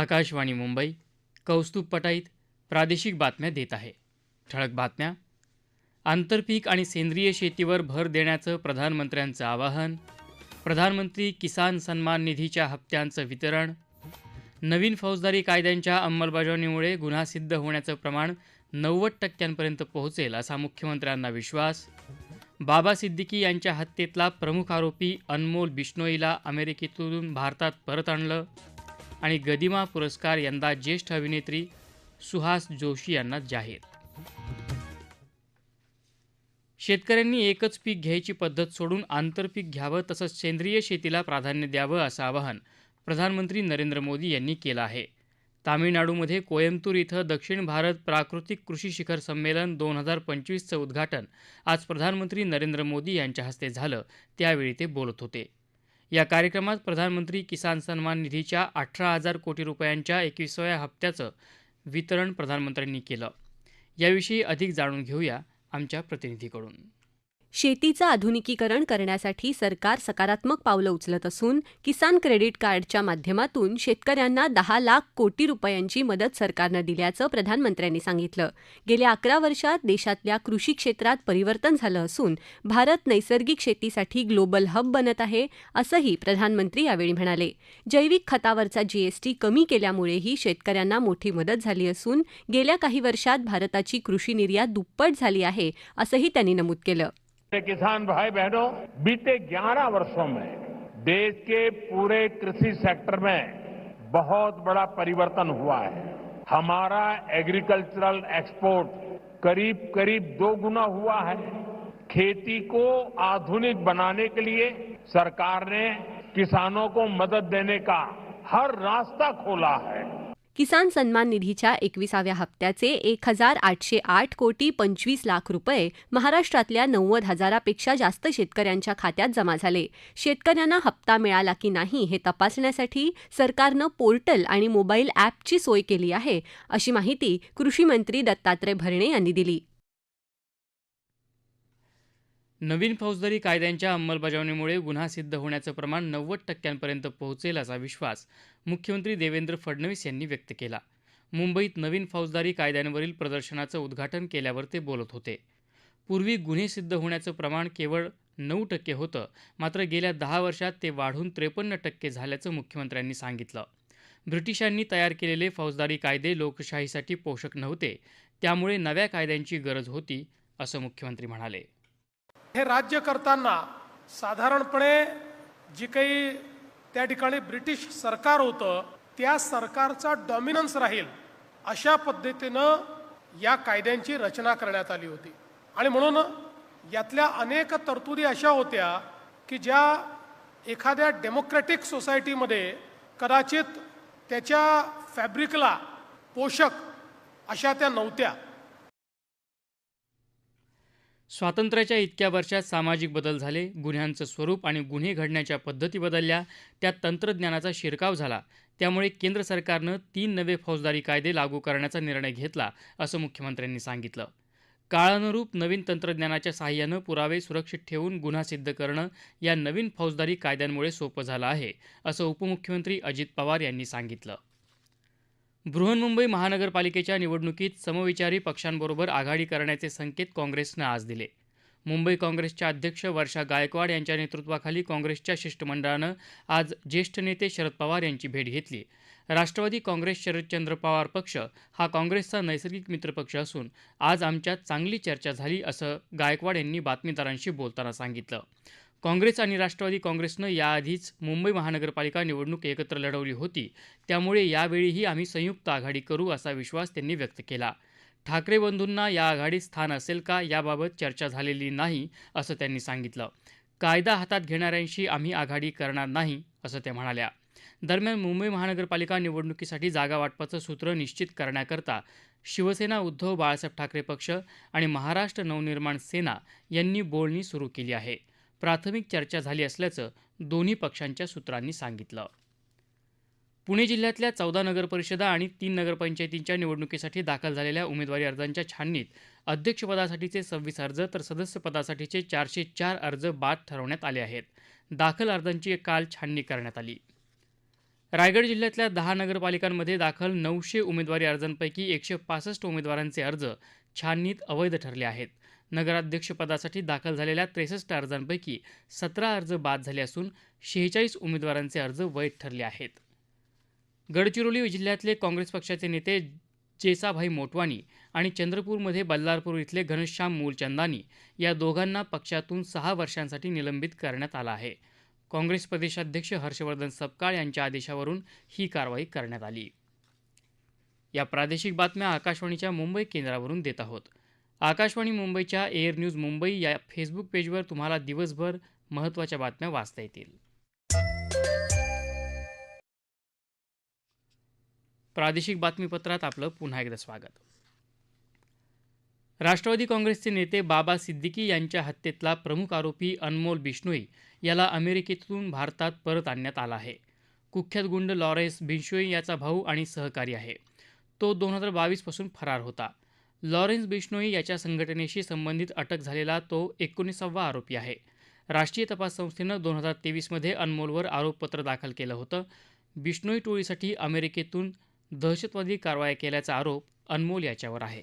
आकाशवाणी मुंबई कौस्तुभ पटाईत प्रादेशिक बातम्या देत आहे. ठळक बातम्या. आंतरपीक आणि सेंद्रिय शेतीवर भर देण्याचं प्रधानमंत्र्यांचं आवाहन. प्रधानमंत्री किसान सन्मान निधीच्या हप्त्यांचं वितरण. नवीन फौजदारी कायद्यांच्या अंमलबजावणीमुळे गुन्हा सिद्ध होण्याचं प्रमाण नव्वद टक्क्यांपर्यंत पोहोचेल असा मुख्यमंत्र्यांना विश्वास. बाबा सिद्दीकी यांच्या हत्येतला प्रमुख आरोपी अनमोल बिश्नोईला अमेरिकेतून भारतात परत आणलं. आणि गदिमा पुरस्कार यंदा ज्येष्ठ अभिनेत्री सुहास जोशी यांना जाहीर. शेतकऱ्यांनी एकच पीक घ्यायची पद्धत सोडून आंतरपीक घ्यावं तसंच सेंद्रिय शेतीला प्राधान्य द्यावं असं आवाहन प्रधानमंत्री नरेंद्र मोदी यांनी केलं आहे. तामिळनाडूमध्ये कोयंबतूर इथं दक्षिण भारत प्राकृतिक कृषी शिखर संमेलन दोन हजार पंचवीसचं उद्घाटन आज प्रधानमंत्री नरेंद्र मोदी यांच्या हस्ते झालं त्यावेळी ते बोलत होते. या कार्यक्रमात प्रधानमंत्री किसान सन्मान निधीच्या अठरा हजार कोटी रुपयांच्या एकविसाव्या हप्त्याचं वितरण प्रधानमंत्र्यांनी केलं. याविषयी अधिक जाणून घेऊया आमच्या प्रतिनिधीकडून. शेतीचं आधुनिकीकरण करण्यासाठी सरकार सकारात्मक पावलं उचलत असून किसान क्रेडिट कार्डच्या माध्यमातून शेतकऱ्यांना दहा लाख कोटी रुपयांची मदत सरकारनं दिल्याचं प्रधानमंत्र्यांनी सांगितलं. गेल्या अकरा वर्षात देशातल्या कृषी क्षेत्रात परिवर्तन झालं असून भारत नैसर्गिक शेतीसाठी ग्लोबल हब बनत आहे असंही प्रधानमंत्री यावेळी म्हणाले. जैविक खतावरचा जीएसटी कमी केल्यामुळेही शेतकऱ्यांना मोठी मदत झाली असून गेल्या काही वर्षात भारताची कृषी निर्यात दुप्पट झाली आहे असंही त्यांनी नमूद केलं. मेरे किसान भाई बहनों बीते 11 वर्षों में देश के पूरे कृषि सेक्टर में बहुत बड़ा परिवर्तन हुआ है। हमारा एग्रीकल्चरल एक्सपोर्ट करीब करीब दो गुना हुआ है। खेती को आधुनिक बनाने के लिए सरकार ने किसानों को मदद देने का हर रास्ता खोला है। किसान सन्मान निधीच्या एकविसाव्या हप्त्याचे एक हजार आठशे आठ कोटी पंचवीस लाख रुपये महाराष्ट्रातल्या नव्वद हजारापेक्षा जास्त शेतकऱ्यांच्या खात्यात जमा झाले. शेतकऱ्यांना हप्ता मिळाला की नाही हे तपासण्यासाठी सरकारनं पोर्टल आणि मोबाईल ॲपची सोय केली आहे अशी माहिती कृषी मंत्री दत्तात्रय भरणे यांनी दिली. नवीन फौजदारी कायद्यांच्या अंमलबजावणीमुळे गुन्हा सिद्ध होण्याचं प्रमाण नव्वद टक्क्यांपर्यंत पोहोचेल असा विश्वास मुख्यमंत्री देवेंद्र फडणवीस यांनी व्यक्त केला. मुंबईत नवीन फौजदारी कायद्यांवरील प्रदर्शनाचं उद्घाटन केल्यावर ते बोलत होते. पूर्वी गुन्हे सिद्ध होण्याचं प्रमाण केवळ नऊ टक्के होतं मात्र गेल्या दहा वर्षात ते वाढून त्रेपन्न टक्के झाल्याचं मुख्यमंत्र्यांनी सांगितलं. ब्रिटिशांनी तयार केलेले फौजदारी कायदे लोकशाहीसाठी पोषक नव्हते त्यामुळे नव्या कायद्यांची गरज होती असं मुख्यमंत्री म्हणाले. हे राज्य करताना साधारणपणे जी काही त्या ठिकाणी ब्रिटिश सरकार होतं त्या सरकारचा डॉमिनन्स राहील अशा पद्धतीनं या कायद्यांची रचना करण्यात आली होती. आणि म्हणून यातल्या अनेक तरतुदी अशा होत्या की ज्या एखाद्या डेमोक्रॅटिक सोसायटीमध्ये कदाचित त्याच्या फॅब्रिकला पोषक अशा त्या नव्हत्या. स्वातंत्र्याच्या इतक्या वर्षात सामाजिक बदल झाले गुन्ह्यांचं स्वरूप आणि गुन्हे घडण्याच्या पद्धती बदलल्या त्यात तंत्रज्ञानाचा शिरकाव झाला. त्यामुळे केंद्र सरकारनं तीन नवे फौजदारी कायदे लागू करण्याचा निर्णय घेतला असं मुख्यमंत्र्यांनी सांगितलं. काळानुरूप नवीन तंत्रज्ञानाच्या साहाय्यानं पुरावे सुरक्षित ठेवून गुन्हा सिद्ध करणं या नवीन फौजदारी कायद्यांमुळे सोपं झालं आहे असं उपमुख्यमंत्री अजित पवार यांनी सांगितलं. बृहन्मुंबई महानगरपालिकेच्या निवडणुकीत समविचारी पक्षांबरोबर आघाडी करण्याचे संकेत काँग्रेसनं आज दिले. मुंबई काँग्रेसच्या अध्यक्ष वर्षा गायकवाड यांच्या नेतृत्वाखाली काँग्रेसच्या शिष्टमंडळानं आज ज्येष्ठ नेते शरद पवार यांची भेट घेतली. राष्ट्रवादी काँग्रेस शरदचंद्र पवार पक्ष हा काँग्रेसचा नैसर्गिक मित्रपक्ष असून आज आमच्यात चांगली चर्चा झाली असं गायकवाड यांनी बातमीदारांशी बोलताना सांगितलं. काँग्रेस आणि राष्ट्रवादी काँग्रेसनं याआधीच मुंबई महानगरपालिका निवडणूक एकत्र लढवली होती. त्यामुळे यावेळीही आम्ही संयुक्त आघाडी करू असा विश्वास त्यांनी व्यक्त केला. ठाकरे बंधूंना या आघाडीत स्थान असेल का याबाबत चर्चा झालेली नाही असं त्यांनी सांगितलं. कायदा हातात घेणाऱ्यांशी आम्ही आघाडी करणार नाही असं त्या म्हणाल्या. दरम्यान मुंबई महानगरपालिका निवडणुकीसाठी जागा वाटपाचं सूत्र निश्चित करण्याकरता शिवसेना उद्धव बाळासाहेब ठाकरे पक्ष आणि महाराष्ट्र नवनिर्माण सेना यांनी बोलणी सुरू केली आहे. प्राथमिक चर्चा झाली असल्याचं दोन्ही पक्षांच्या सूत्रांनी सांगितलं. पुणे जिल्ह्यातल्या चौदा नगरपरिषदा आणि तीन नगरपंचायतींच्या निवडणुकीसाठी दाखल झालेल्या उमेदवारी अर्जांच्या छाननीत अध्यक्षपदासाठीचे सव्वीस अर्ज तर सदस्यपदासाठीचे चारशे चार अर्ज बाद ठरवण्यात आले आहेत. दाखल अर्जांची काल छाननी करण्यात आली. रायगड जिल्ह्यातल्या दहा नगरपालिकांमध्ये दाखल नऊशे उमेदवारी अर्जांपैकी एकशे पासष्ट उमेदवारांचे अर्ज छाननीत अवैध ठरले आहेत. नगराध्यक्षपदासाठी दाखल झालेल्या त्रेसष्ट अर्जांपैकी सतरा अर्ज बाद झाले असून शेहेचाळीस उमेदवारांचे अर्ज वैध ठरले आहेत. गडचिरोली जिल्ह्यातले काँग्रेस पक्षाचे नेते जेसाभाई मोटवानी आणि चंद्रपूरमध्ये बल्लारपूर इथले घनश्याम मूलचंदानी या दोघांना पक्षातून सहा वर्षांसाठी निलंबित करण्यात आलं आहे. काँग्रेस प्रदेशाध्यक्ष हर्षवर्धन सपकाळ यांच्या आदेशावरून ही कारवाई करण्यात आली. या प्रादेशिक बातम्या आकाशवाणीच्या मुंबई केंद्रावरून देत आहोत. आकाशवाणी मुंबईच्या एअर न्यूज मुंबई या फेसबुक पेजवर तुम्हाला दिवसभर महत्त्वाच्या बातम्या वाचता येतील. प्रादेशिक बातमीपत्रात आपलं पुन्हा एकदा स्वागत. राष्ट्रवादी काँग्रेसचे नेते बाबा सिद्दीकी यांच्या हत्येतला प्रमुख आरोपी अनमोल बिश्नोई याला अमेरिकेतून भारतात परत आणण्यात आला आहे. कुख्यात गुंड लॉरेन्स बिश्नोई याचा भाऊ आणि सहकारी आहे. तो दोन हजार बावीसपासून फरार होता. लॉरेन्स बिश्नोई याच्या संघटनेशी संबंधित अटक झालेला तो एकोणीसावा आरोपी आहे. राष्ट्रीय तपास संस्थेनं दोन हजार तेवीसमध्ये अनमोलवर आरोपपत्र दाखल केलं होतं. बिश्नोई टोळीसाठी अमेरिकेतून दहशतवादी कारवाया केल्याचा आरोप अनमोल याच्यावर आहे.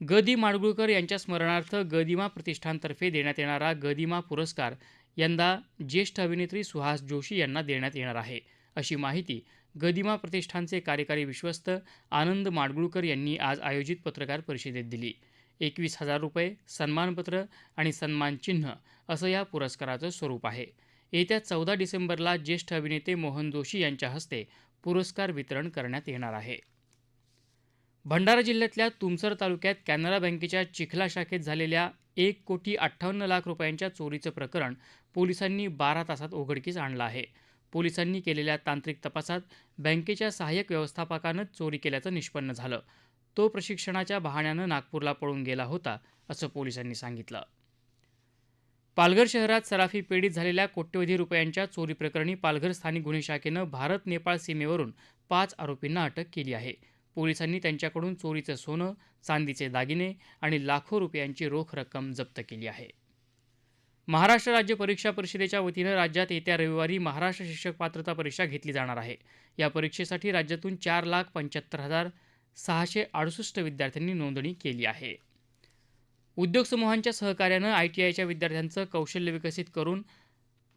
गदी माडगुळकर यांच्या स्मरणार्थ गदिमा प्रतिष्ठानतर्फे देण्यात येणारा गदिमा पुरस्कार यंदा ज्येष्ठ अभिनेत्री सुहास जोशी यांना देण्यात येणार आहे अशी माहिती गदिमा प्रतिष्ठानचे कार्यकारी विश्वस्त आनंद माडगुळकर यांनी आज आयोजित पत्रकार परिषदेत दिली. एकवीस हजार रुपये सन्मानपत्र आणि सन्मानचिन्ह असं या पुरस्काराचं स्वरूप आहे. येत्या चौदा डिसेंबरला ज्येष्ठ अभिनेते मोहन जोशी यांच्या हस्ते पुरस्कार वितरण करण्यात येणार आहे. भंडारा जिल्ह्यातल्या तुमसर तालुक्यात कॅनरा बँकेच्या चिखला शाखेत झालेल्या एक कोटी अठ्ठावन्न लाख रुपयांच्या चोरीचं प्रकरण पोलिसांनी बारा तासात उघडकीस आणलं आहे. पोलिसांनी केलेल्या तांत्रिक तपासात बँकेच्या सहाय्यक व्यवस्थापकानं चोरी केल्याचं निष्पन्न झालं. तो प्रशिक्षणाच्या बहाण्यानं नागपूरला पळून गेला होता असं पोलिसांनी सांगितलं. पालघर शहरात सराफी पीडित झालेल्या कोट्यवधी रुपयांच्या चोरी प्रकरणी पालघर स्थानिक गुन्हे शाखेनं भारत नेपाळ सीमेवरून पाच आरोपींना अटक केली आहे. पोलिसांनी त्यांच्याकडून चोरीचं सोनं चांदीचे दागिने आणि लाखो रुपयांची रोख रक्कम जप्त केली आहे. महाराष्ट्र राज्य परीक्षा परिषदेच्या वतीनं राज्यात येत्या रविवारी महाराष्ट्र शिक्षक पात्रता परीक्षा घेतली जाणार आहे. या परीक्षेसाठी राज्यातून चार लाख पंच्याहत्तर हजार सहाशे अडुसष्ट विद्यार्थ्यांनी नोंदणी केली आहे. उद्योग समूहांच्या सहकार्यानं आय टी आयच्या विद्यार्थ्यांचं कौशल्य विकसित करून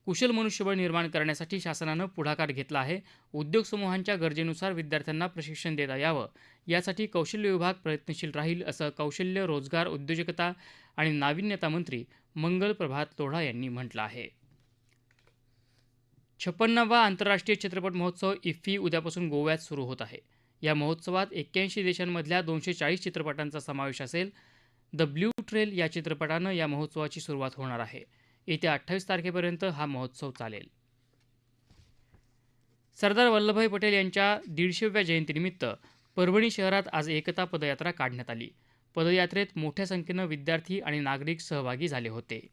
कुशल मनुष्यबळ निर्माण करण्यासाठी शासनानं पुढाकार घेतला आहे. उद्योग समूहांच्या गरजेनुसार विद्यार्थ्यांना प्रशिक्षण देता यावं. यासाठी कौशल्य विभाग प्रयत्नशील राहील असं कौशल्य रोजगार उद्योजकता आणि नाविन्यता मंत्री मंगल प्रभात लोढा यांनी म्हटलं आहे. छप्पन्नावा आंतरराष्ट्रीय चित्रपट महोत्सव इफ्फी उद्यापासून गोव्यात सुरू होत आहे. या महोत्सवात एक्क्याऐंशी देशांमधल्या दोनशे चाळीस चित्रपटांचा समावेश असेल. द ब्ल्यू ट्रेल या चित्रपटानं या महोत्सवाची सुरुवात होणार आहे. येत्या अठ्ठावीस तारखेपर्यंत हा महोत्सव चालेल. सरदार वल्लभभाई पटेल यांच्या दीडशेव्या जयंतीनिमित्त परभणी शहरात आज एकता पदयात्रा काढण्यात आली. पदयात्रेत मोठ्या संख्येनं विद्यार्थी आणि नागरिक सहभागी झाले होते.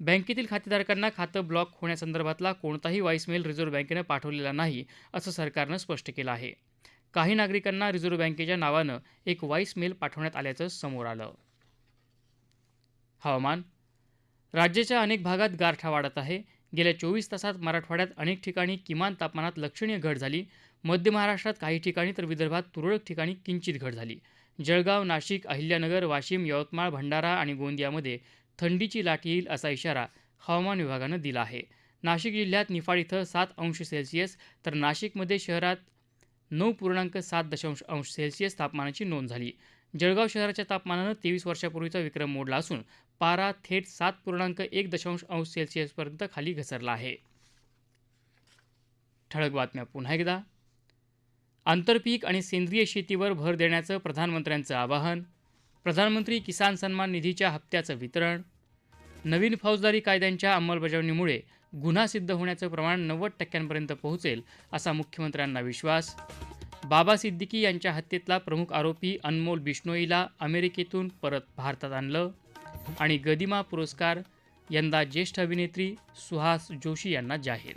बँकेतील खातेधारकांना खातं ब्लॉक होण्यासंदर्भातला कोणताही व्हॉइसमेल रिझर्व्ह बँकेनं पाठवलेला नाही असं सरकारनं स्पष्ट केलं आहे. काही नागरिकांना रिझर्व्ह बँकेच्या नावानं एक व्हॉइसमेल पाठवण्यात आल्याचं समोर आलं. हवामान राज्याच्या अनेक भागात गारठा वाढत आहे. गेल्या चोवीस तासात मराठवाड्यात अनेक ठिकाणी किमान तापमानात लक्षणीय घट झाली. मध्य महाराष्ट्रात काही ठिकाणी तर विदर्भात तुरळक ठिकाणी किंचित घट झाली. जळगाव नाशिक अहिल्यानगर वाशिम यवतमाळ भंडारा आणि गोंदियामध्ये थंडीची लाट येईल असा इशारा हवामान विभागानं दिला आहे. नाशिक जिल्ह्यात निफाड इथं सात अंश सेल्सिअस तर नाशिकमध्ये शहरात नऊ पूर्णांक सात दशांश अंश सेल्सिअस तापमानाची नोंद झाली. जळगाव शहराच्या तापमानानं तेवीस वर्षापूर्वीचा विक्रम मोडला असून पारा थेट सात पूर्णांक एक दशांश अंश सेल्सिअसपर्यंत खाली घसरला आहे. ठळक बातम्या पुन्हा एकदा. आंतरपीक आणि सेंद्रिय शेतीवर भर देण्याचं प्रधानमंत्र्यांचं आवाहन प्रधानमंत्री किसान सन्मान निधीच्या हप्त्याचं वितरण नवीन फौजदारी कायद्यांच्या अंमलबजावणीमुळे गुन्हा सिद्ध होण्याचं प्रमाण नव्वद टक्क्यांपर्यंत पोहोचेल असा मुख्यमंत्र्यांना विश्वास. बाबा सिद्दीकी यांच्या हत्येतला प्रमुख आरोपी अनमोल बिश्नोईला अमेरिकेतून परत भारतात आणलं आणि गदिमा पुरस्कार यंदा ज्येष्ठ अभिनेत्री सुहास जोशी यांना जाहीर